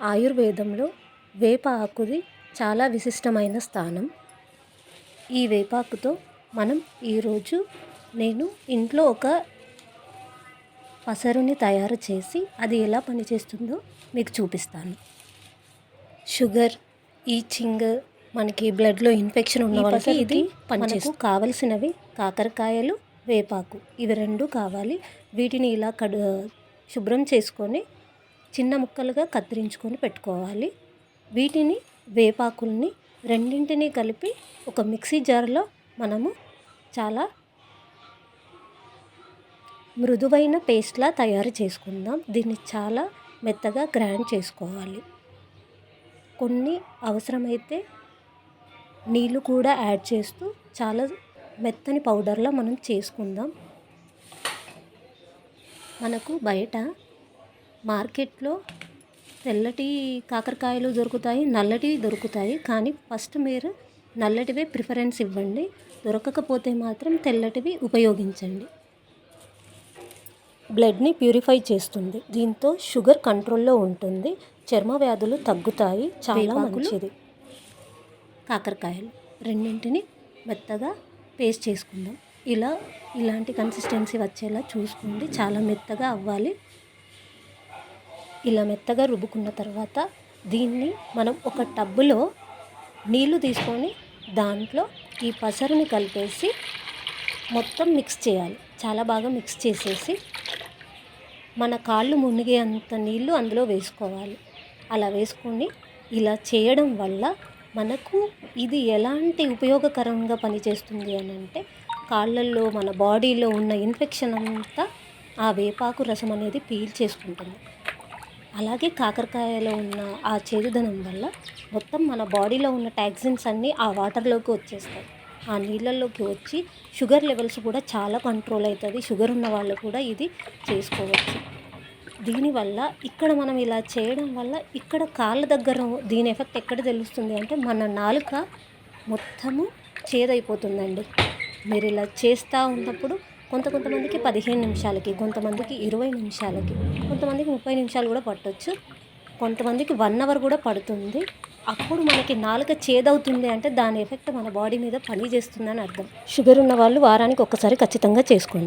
ఆయుర్వేదంలో వేప ఆకుది చాలా విశిష్టమైన స్థానం. ఈ వేపాకుతో మనం ఈరోజు నేను ఇంట్లో ఒక పసరుని తయారు చేసి అది ఎలా పనిచేస్తుందో మీకు చూపిస్తాను. షుగర్ ఈచింగ్ మనకి బ్లడ్లో ఇన్ఫెక్షన్ ఉన్న వాళ్ళకి ఇది మనకు కావలసినవి కాకరకాయలు వేపాకు ఇవి రెండు కావాలి. వీటిని ఇలా కడు శుభ్రం చేసుకొని చిన్న ముక్కలుగా కత్తిరించుకొని పెట్టుకోవాలి. వీటిని వేపాకుల్ని రెండింటిని కలిపి ఒక మిక్సీ జార్లో మనము చాలా మృదువైన పేస్ట్లా తయారు చేసుకుందాం. దీన్ని చాలా మెత్తగా గ్రైండ్ చేసుకోవాలి. కొన్ని అవసరమైతే నీళ్ళు కూడా యాడ్ చేస్తూ చాలా మెత్తని పౌడర్లా మనం చేసుకుందాం. మనకు బయట మార్కెట్లో తెల్లటి కాకరకాయలు దొరుకుతాయి నల్లటివి దొరుకుతాయి. కానీ ఫస్ట్ మీరు నల్లటివే ప్రిఫరెన్స్ ఇవ్వండి. దొరకకపోతే మాత్రం తెల్లటివి ఉపయోగించండి. బ్లడ్ని ప్యూరిఫై చేస్తుంది. దీంతో షుగర్ కంట్రోల్లో ఉంటుంది. చర్మ వ్యాధులు తగ్గుతాయి. చాలా మంచిది. కాకరకాయలు రెండింటిని మెత్తగా పేస్ట్ చేసుకుందాం. ఇలా ఇలాంటి కన్సిస్టెన్సీ వచ్చేలా చూసుకోండి. చాలా మెత్తగా అవ్వాలి. ఇలా మెత్తగా రుబ్బుకున్న తర్వాత దీన్ని మనం ఒక టబ్బులో నీళ్ళు తీసుకొని దాంట్లో ఈ పసరుని కలిపేసి మొత్తం మిక్స్ చేయాలి. చాలా బాగా మిక్స్ చేసేసి మన కాళ్ళు మునిగే అంత నీళ్ళు అందులో వేసుకోవాలి. అలా వేసుకొని ఇలా చేయడం వల్ల మనకు ఇది ఎలాంటి ఉపయోగకరంగా పనిచేస్తుంది అని అంటే కాళ్ళల్లో మన బాడీలో ఉన్న ఇన్ఫెక్షన్ అంతా ఆ వేపాకు రసం అనేది పీల్ చేసుకుంటుంది అలాగే కాకరకాయలో ఉన్న ఆ చేదుదనం వల్ల మొత్తం మన బాడీలో ఉన్న టాక్సిన్స్ అన్నీ ఆ వాటర్లోకి వచ్చేస్తాయి. ఆ నీళ్ళల్లోకి వచ్చి షుగర్ లెవెల్స్ కూడా చాలా కంట్రోల్ అవుతుంది. షుగర్ ఉన్న వాళ్ళు కూడా ఇది చేసుకోవచ్చు. దీనివల్ల ఇక్కడ మనం ఇలా చేయడం వల్ల ఇక్కడ కాళ్ళ దగ్గర దీని ఎఫెక్ట్ ఎక్కడ తెలుస్తుంది అంటే మన నాలుక మొత్తము చేదైపోతుందండి. మీరు ఇలా చేస్తూ ఉన్నప్పుడు కొంత కొంతమందికి పదిహేను నిమిషాలకి కొంతమందికి ఇరవై నిమిషాలకి కొంతమందికి ముప్పై నిమిషాలు కూడా పట్టవచ్చు కొంతమందికి వన్ అవర్ కూడా పడుతుంది. అప్పుడు మనకి నాలుక చేదవుతుంది అంటే దాని ఎఫెక్ట్ మన బాడీ మీద పని చేస్తుందని అర్థం. షుగర్ ఉన్న వాళ్ళు వారానికి ఒక్కసారి ఖచ్చితంగా చేసుకోండి.